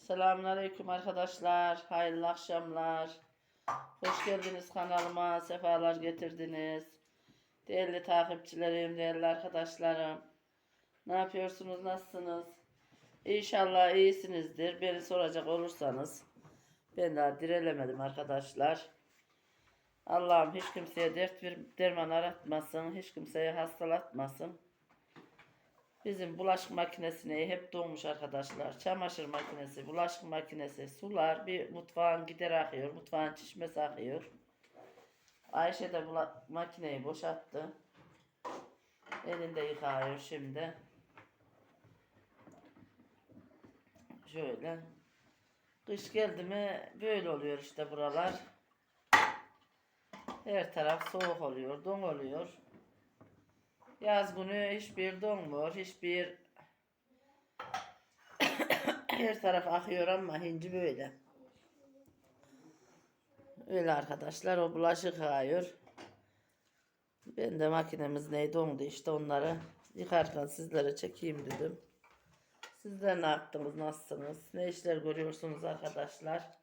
Selamünaleyküm arkadaşlar. Hayırlı akşamlar. Hoş geldiniz kanalıma. Sefalar getirdiniz. Değerli takipçilerim, değerli arkadaşlarım. Ne yapıyorsunuz? Nasılsınız? İnşallah iyisinizdir. Beni soracak olursanız. Ben daha direlemedim arkadaşlar. Allah'ım hiç kimseye dert bir derman aratmasın. Hiç kimseye hastalatmasın. Bizim bulaşık makinesine hep doğmuş arkadaşlar. Çamaşır makinesi, bulaşık makinesi, sular bir mutfağın gider akıyor. Mutfağın çişmesi akıyor. Ayşe de bula- makineyi boşalttı. Elinde yıkıyor şimdi. Şöyle. Kış geldi mi böyle oluyor işte buralar. Her taraf soğuk oluyor, don oluyor. Yaz günü hiçbir donmuyor, hiçbir her taraf akıyor ama hinci böyle. Öyle arkadaşlar o bulaşık yıkıyor. Ben de makinemiz neydi dondu işte onları yıkarken sizlere çekeyim dedim. Sizler ne yaptınız, nasılsınız, ne işler görüyorsunuz arkadaşlar?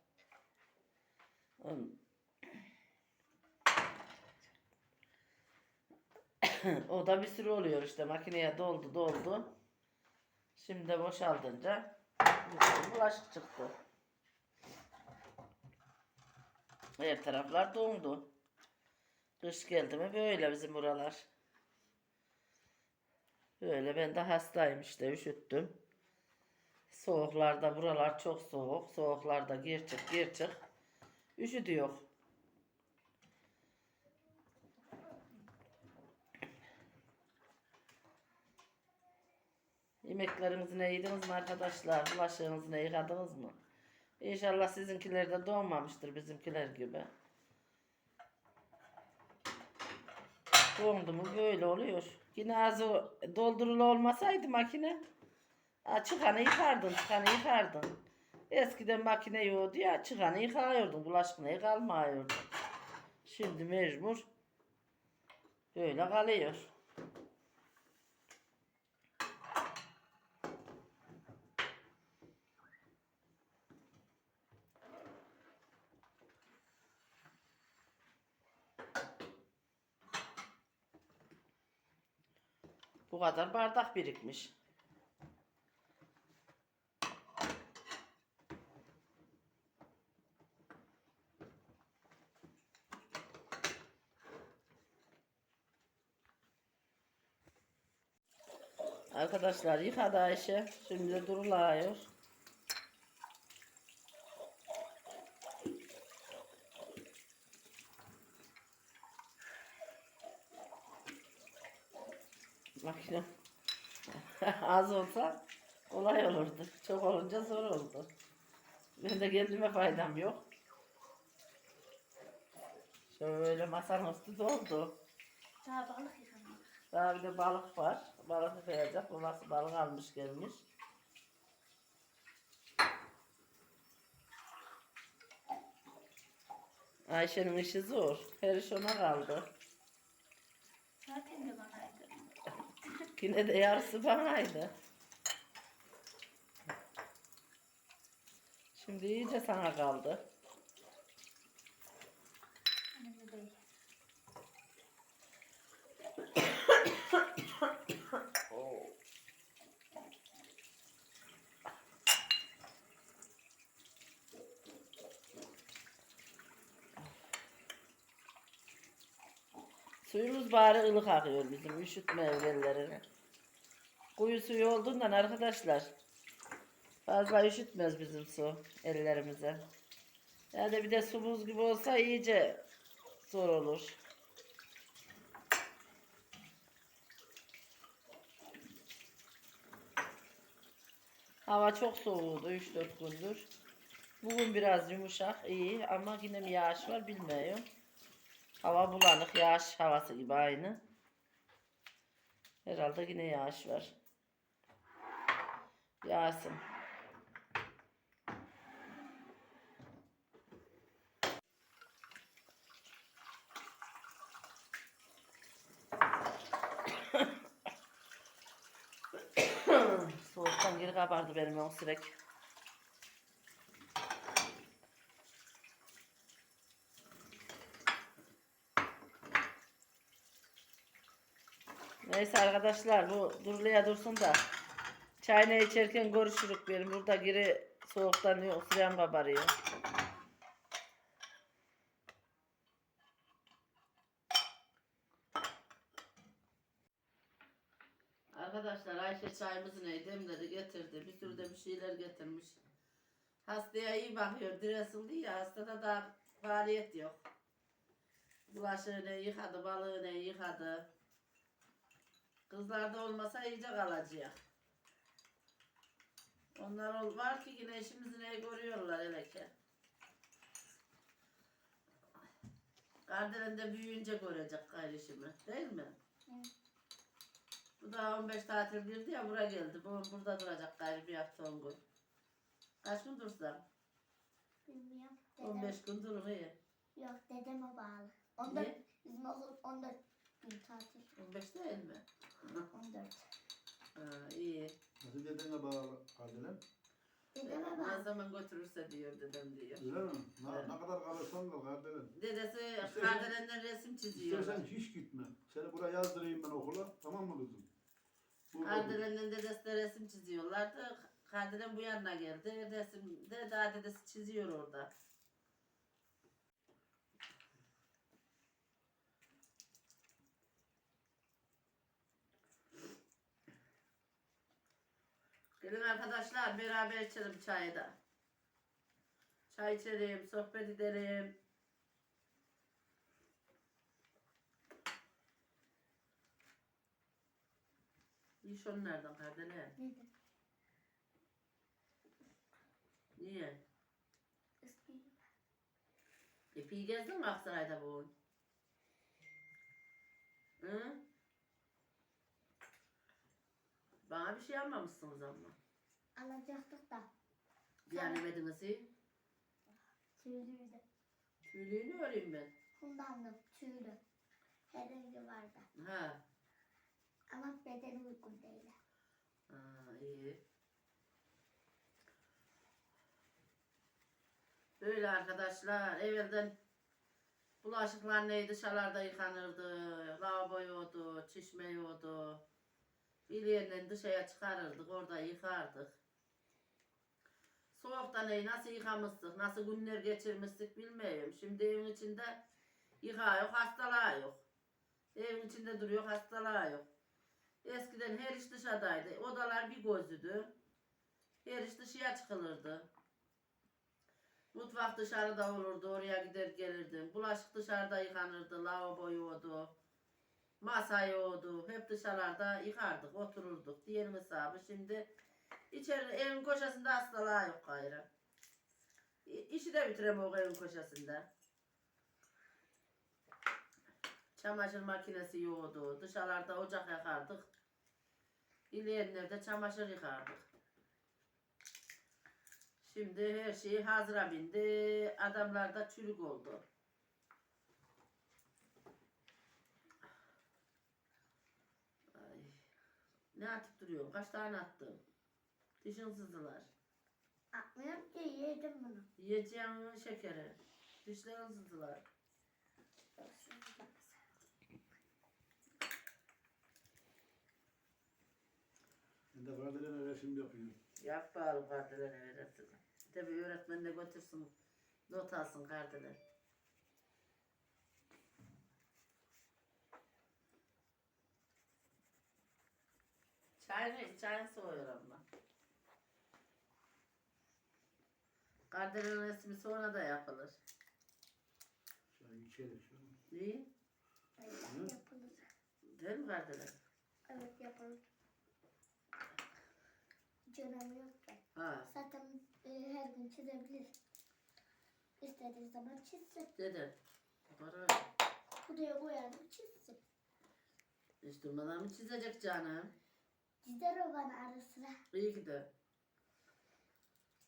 o da bir sürü oluyor işte makineye doldu doldu. Şimdi de boşaldınca bulaşık çıktı. Her taraflar dondu. Kış geldi mi böyle bizim buralar. Böyle ben de hastayım işte üşüttüm. Soğuklarda buralar çok soğuk. Soğuklarda gir çık gir çık. Üşüdü yok. Yemeklerinizi ne yediniz mi arkadaşlar? Bulaşığınızı ne yıkadınız mı? İnşallah sizinkiler de donmamıştır bizimkiler gibi. Dondu mu böyle oluyor. Yine az o doldurulu olmasaydı makine. Ha, çıkanı yıkardın, çıkanı yıkardın. Eskiden makine yoktu ya, çıkanı yıkıyordun, bulaşık ne kalmıyordu. Şimdi mecbur böyle kalıyor. Bu kadar bardak birikmiş. Arkadaşlar yıkadı Ayşe. Şimdi de Makine az olsa kolay olurdu. Çok olunca zor oldu. Ben de kendime faydam yok. Şöyle masanın üstü doldu. Daha balık yıkamadık. Daha bir de balık var. Balık yıkayacak. Babası balık almış gelmiş. Ayşe'nin işi zor. Her iş ona kaldı. Zaten de banaydı. Yine de yarısı banaydı. Şimdi iyice sana kaldı. Önemli değil. Suyumuz bari ılık akıyor bizim üşütme evvellerine. Kuyu suyu olduğundan arkadaşlar fazla üşütmez bizim su ellerimize. Yani bir de su buz gibi olsa iyice zor olur. Hava çok soğuğdu 3-4 gündür. Bugün biraz yumuşak iyi ama yine mi yağış var bilmiyorum. Hava bulanık yağış havası gibi aynı. Herhalde yine yağış var. Yağsın. Soğuktan geri kabardı benim o sürek. Neyse arkadaşlar bu durulaya dursun da çayını içerken görüşürük benim burada giri soğuktan yok kabarıyor. Arkadaşlar Ayşe çayımızı ne demledi getirdi. Bir sürü de bir şeyler getirmiş. Hastaya iyi bakıyor. Diresildi ya hastada da faaliyet yok. Bulaşığını yıkadı, balığını yıkadı. Kızlarda olmasa iyice kalacak. Onlar var ki yine işimizi ne görüyorlar hele ki. Kardelen de büyüyünce görecek gayrışımı. Değil mi? Evet. Bu da 15 tatil girdi ya buraya geldi. Bu burada duracak gayrı bir hafta 10 gün. Kaç gün dursam? Bilmiyorum. Dedem, 15 gün durur iyi. Yok dedeme bağlı. 14, Niye? bizim okul 14 gün tatil. 15 değil mi? 14. ha, iyi. Nasıl dedene bağlı Kardelen? Dedeme Ne bağlı. zaman götürürse diyor dedem diyor. Öyle mi? Ne, Evet. ne kadar kalırsan kal Kardelen. Dedesi İstersen- kardelenden resim çiziyor. İstersen hiç gitme. Seni buraya yazdırayım ben okula. Tamam mı kızım? Burada. Kardelenden dedesi de resim çiziyorlardı. Kardelen bu yanına geldi. Resim de daha dedesi çiziyor orada. Gelin arkadaşlar beraber içelim çayı da. Çay içelim, sohbet edelim. İş onu nereden Kardelen? Neden? Niye? Eski. Epey gezdin mi Aksaray'da bu? Hı? Bana bir şey almamışsınız ama. Alacaktık da. Beğenemediniz iyi. Tüylüydü. Tüylüğünü öreyim ben. Bundandı. Tüylü. Her rengi vardı. Ha. Ama bedeni uygun değil. Ha iyi. Böyle arkadaşlar evvelden bulaşıklar neydi dışarıda yıkanırdı. Lavabo yoğdu, çişme yoğdu. Bileğinden dışarıya çıkarırdık orada yıkardık. Soğukta neyi nasıl yıkamıştık, nasıl günler geçirmiştik bilmiyorum. Şimdi evin içinde yıka yok, hastalığa yok. Evin içinde duruyor, hastalığa yok. Eskiden her iş dışarıdaydı. Odalar bir gözlüdü. Her iş dışarıya çıkılırdı. Mutfak dışarıda olurdu. Oraya gider gelirdim. Bulaşık dışarıda yıkanırdı. Lavabo yoğdu. Masa yoğdu. Hep dışarıda yıkardık. Otururduk. Diyelim hesabı. Şimdi içeri evin köşesinde hastalığa yok gayrı. İşi de bitiremiyor evin köşesinde. Çamaşır makinesi yoğdu. Dışarıda ocak yakardık. İleyenlerde çamaşır yıkardık. Şimdi her şey hazıra bindi. Adamlar da çürük oldu. Ay. Ne atıp duruyorsun? Kaç tane attın? Dişin sızılar. Atmıyorum ki yedim bunu. Yiyeceğin şekeri. Dişlerin sızılar. Ben de Kardelen'e resim yapıyorum. Yap bakalım kardelerine verirsin. Bir de bir öğretmen de götürsün. Not alsın kardeler. Çay, çay soğuyor ama. Kardelen resmi sonra da yapılır. Çay içelim şunu. İyi. Evet, yapılır. Değil mi kardelen? Evet yapılır. Canım yok ki. Ha. Zaten e, her gün çizebilir. İstediği zaman çizsin. Dede. Var öyle. Buraya koyalım çizsin. Hiç durmadan mı çizecek canım? Çizer o bana ara sıra. İyi ki de.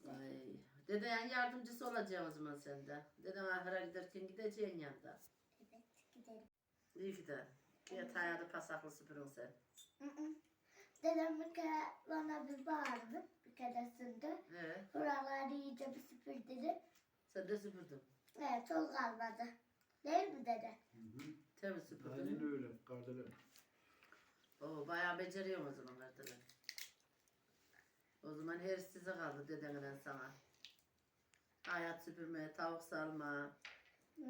Ay. Deden yardımcısı olacaksın o zaman sen de. Deden ahıra giderken gideceksin yanında. Evet gidelim. İyi ki de. Yatağa da pasaklı süpürün sen. Hı hı. Dedem bir kere bana bir bağırdı. Bir keresinde. Evet. Buraları iyice bir süpürdü. Sen de süpürdün. Evet toz kalmadı. Değil mi dede? Hı hı. Temiz Aynen süpürdün. öyle Kardelen. Oo, bayağı beceriyorum o zaman Ertuğrul. O zaman her size kaldı dedenden sana. Hayat süpürme, tavuk salma, Hı.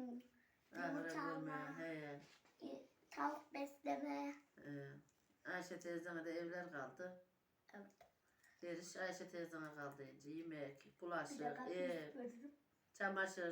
ahıra alma. He. E, Tavuk besleme. Ee, Ayşe teyzene de evler kaldı. Evet. Her iş Ayşe teyzene kaldı. Yemek, bulaşık, ev, çamaşır,